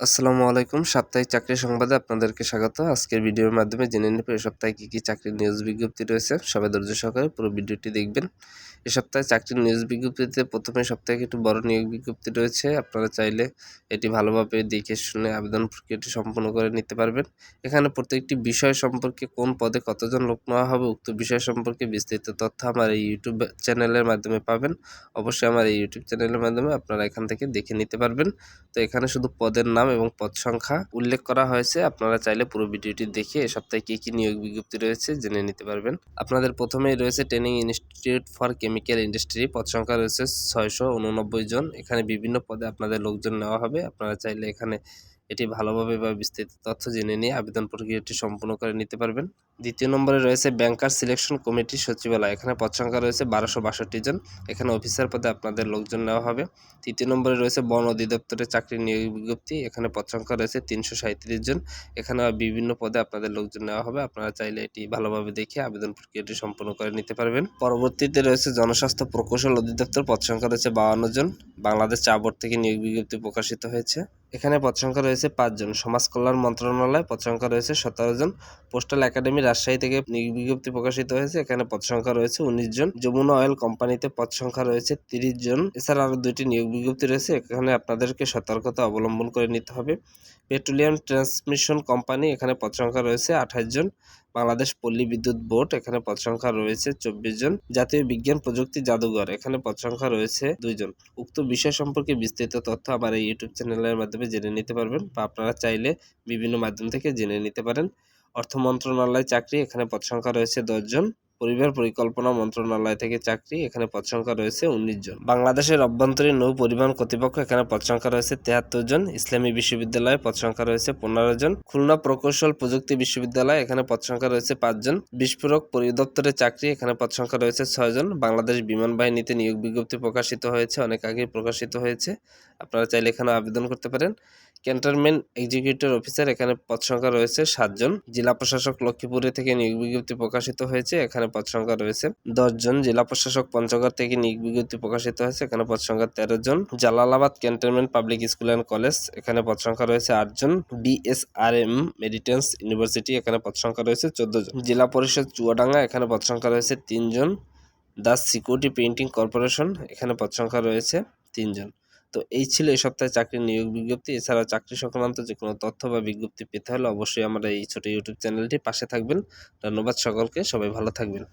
আসসালামু আলাইকুম। সাপ্তাহিক চাকরি সংবাদে আপনাদেরকে স্বাগত। আজকের ভিডিওর মাধ্যমে জেনে নেব এ সপ্তাহে কী কী চাকরির নিউজ বিজ্ঞপ্তি রয়েছে। সবাই ধৈর্য সহকারে পুরো ভিডিওটি দেখবেন। এ সপ্তাহে চাকরির নিউজ বিজ্ঞপ্তিতে প্রথমে সপ্তাহে একটু বড় নিয়োগ বিজ্ঞপ্তি রয়েছে। আপনারা চাইলে এটি ভালোভাবে দেখে শুনে আবেদন প্রক্রিয়াটি সম্পূর্ণ করে নিতে পারবেন। এখানে প্রত্যেকটি বিষয় সম্পর্কে কোন পদে কতজন লোক নেওয়া হবে, উক্ত বিষয় সম্পর্কে বিস্তারিত তথ্য আমার এই ইউটিউব চ্যানেলের মাধ্যমে পাবেন। অবশ্যই আমার এই ইউটিউব চ্যানেলের মাধ্যমে আপনারা এখান থেকে দেখে নিতে পারবেন। তো এখানে শুধু পদের নাম এবং পদ সংখ্যা উল্লেখ করা হয়েছে। আপনারা চাইলে পুরো ভিডিওটি দেখে এ সপ্তাহে কী কী নিয়োগ বিজ্ঞপ্তি রয়েছে জেনে নিতে পারবেন। আপনাদের প্রথমেই রয়েছে training institute for chemical industry. পদ সংখ্যা রয়েছে ছয়শো উননব্বই জন। এখানে বিভিন্ন পদে আপনাদের লোকজন নেওয়া হবে। আপনারা চাইলে এখানে এটি ভালোভাবে বা বিস্তারিত তথ্য জেনে নিয়ে আবেদন প্রক্রিয়াটি সম্পূর্ণ করে নিতে পারবেন। দ্বিতীয় নম্বরে রয়েছে ব্যাংকার সিলেকশন কমিটি সচিবালয়। এখানে পদ সংখ্যা রয়েছে বারোশো বাষট্টি জন। এখানে অফিসার পদে আপনাদের লোকজন নেওয়া হবে। তৃতীয় নম্বরে রয়েছে বন অধিদপ্তরের চাকরি নিয়োগ বিজ্ঞপ্তি। এখানে পদ সংখ্যা রয়েছে তিনশো সাঁত্রিশ জন। এখানে বিভিন্ন পদে আপনাদের লোকজন নেওয়া হবে। আপনারা চাইলে এটি ভালোভাবে দেখে আবেদন প্রক্রিয়াটি সম্পূর্ণ করে নিতে পারবেন। পরবর্তীতে রয়েছে জনস্বাস্থ্য প্রকৌশল অধিদপ্তর। পদ সংখ্যা রয়েছে বাউন্ন জন। বাংলাদেশ চা বোর্ড থেকে নিয়োগ বিজ্ঞপ্তি প্রকাশিত হয়েছে। এখানে পদ সংখ্যা রয়েছে পাঁচজন সমাজ কল্যাণ মন্ত্রণালয় পদ সংখ্যা রয়েছে সতেরো জন। পোস্টাল একাডেমি রাজশাহী থেকে বিজ্ঞপ্তি প্রকাশিত হয়েছে। এখানে পদ সংখ্যা রয়েছে উনিশ জন। যমুনা অয়েল কোম্পানিতে পদ সংখ্যা রয়েছে তিরিশ জন। এছাড়া আরও দুইটি নিয়োগ বিজ্ঞপ্তি রয়েছে। এখানে আপনাদেরকে সতর্কতা অবলম্বন করে নিতে হবে। পেট্রোলিয়াম ট্রান্সমিশন কোম্পানি এখানে পদ সংখ্যা রয়েছে আঠাশ জন। বাংলাদেশ পল্লী বিদ্যুৎ বোর্ড, এখানে পদ সংখ্যা রয়েছে চব্বিশ জন। জাতীয় বিজ্ঞান প্রযুক্তি জাদুঘর, এখানে পদ সংখ্যা রয়েছে দুইজন উক্ত বিষয় সম্পর্কে বিস্তৃত তথ্য আমার এই ইউটিউব চ্যানেলের মাধ্যমে জেনে নিতে পারবেন বা আপনারা চাইলে বিভিন্ন মাধ্যম থেকে জেনে নিতে পারেন। অর্থ মন্ত্রণালয় চাকরি, এখানে পদ সংখ্যা রয়েছে দশজন পরিবার পরিকল্পনা মন্ত্রণালয় থেকে চাকরি, এখানে পদ সংখ্যা রয়েছে উনিশ জন। বাংলাদেশের অভ্যন্তরীণ নৌ পরিবহন কর্তৃপক্ষ, এখানে পদ সংখ্যা রয়েছে তেহাত্তর জন। ইসলামী বিশ্ববিদ্যালয়ে পদ সংখ্যা রয়েছে পনেরো জন। খুলনা প্রকৌশল প্রযুক্তি বিশ্ববিদ্যালয়, এখানে পদ সংখ্যা রয়েছে পাঁচজন বিস্ফোরক পরিদপ্তরের চাকরি, এখানে পদ সংখ্যা রয়েছে ছয়জন বাংলাদেশ বিমান বাহিনীতে নিয়োগ বিজ্ঞপ্তি প্রকাশিত হয়েছে, অনেক আগেই প্রকাশিত হয়েছে। আপনারা চাইলে এখানে আবেদন করতে পারেন। ক্যান্টনমেন্ট এক্সিকিউটিভ অফিসার এখানে পদ সংখ্যা রয়েছে সাতজন জেলা প্রশাসক লক্ষ্মীপুরে থেকে নিয়োগ বিজ্ঞপ্তি প্রকাশিত হয়েছে, এখানে পদ সংখ্যা রয়েছে দশজন জেলা প্রশাসক পঞ্চগড় থেকে নিয়োগ বিজ্ঞপ্তি প্রকাশিত হয়েছে, এখানে পদ সংখ্যা তেরো জন। Jalalabad cantonment public school and college, এখানে পদ সংখ্যা রয়েছে আটজন বিএসআরএম মেডিটেন্স ইউনিভার্সিটি, এখানে পদ সংখ্যা রয়েছে চোদ্দ জন। জেলা পরিষদ চুয়াডাঙ্গা, এখানে পদ সংখ্যা রয়েছে তিনজন দাস সিকিউরিটি পেইন্টিং কর্পোরেশন, এখানে পদ সংখ্যা রয়েছে তিনজন তো এই ছিল এই সপ্তাহে চাকরির নিয়োগ বিজ্ঞপ্তি। এছাড়া চাকরি সংক্রান্ত যে কোনো তথ্য বা বিজ্ঞপ্তি পেতে হলে অবশ্যই আমার এই ছোটো ইউটিউব চ্যানেলটি পাশে থাকবেন। ধন্যবাদ সকলকে, সবাই ভালো থাকবেন।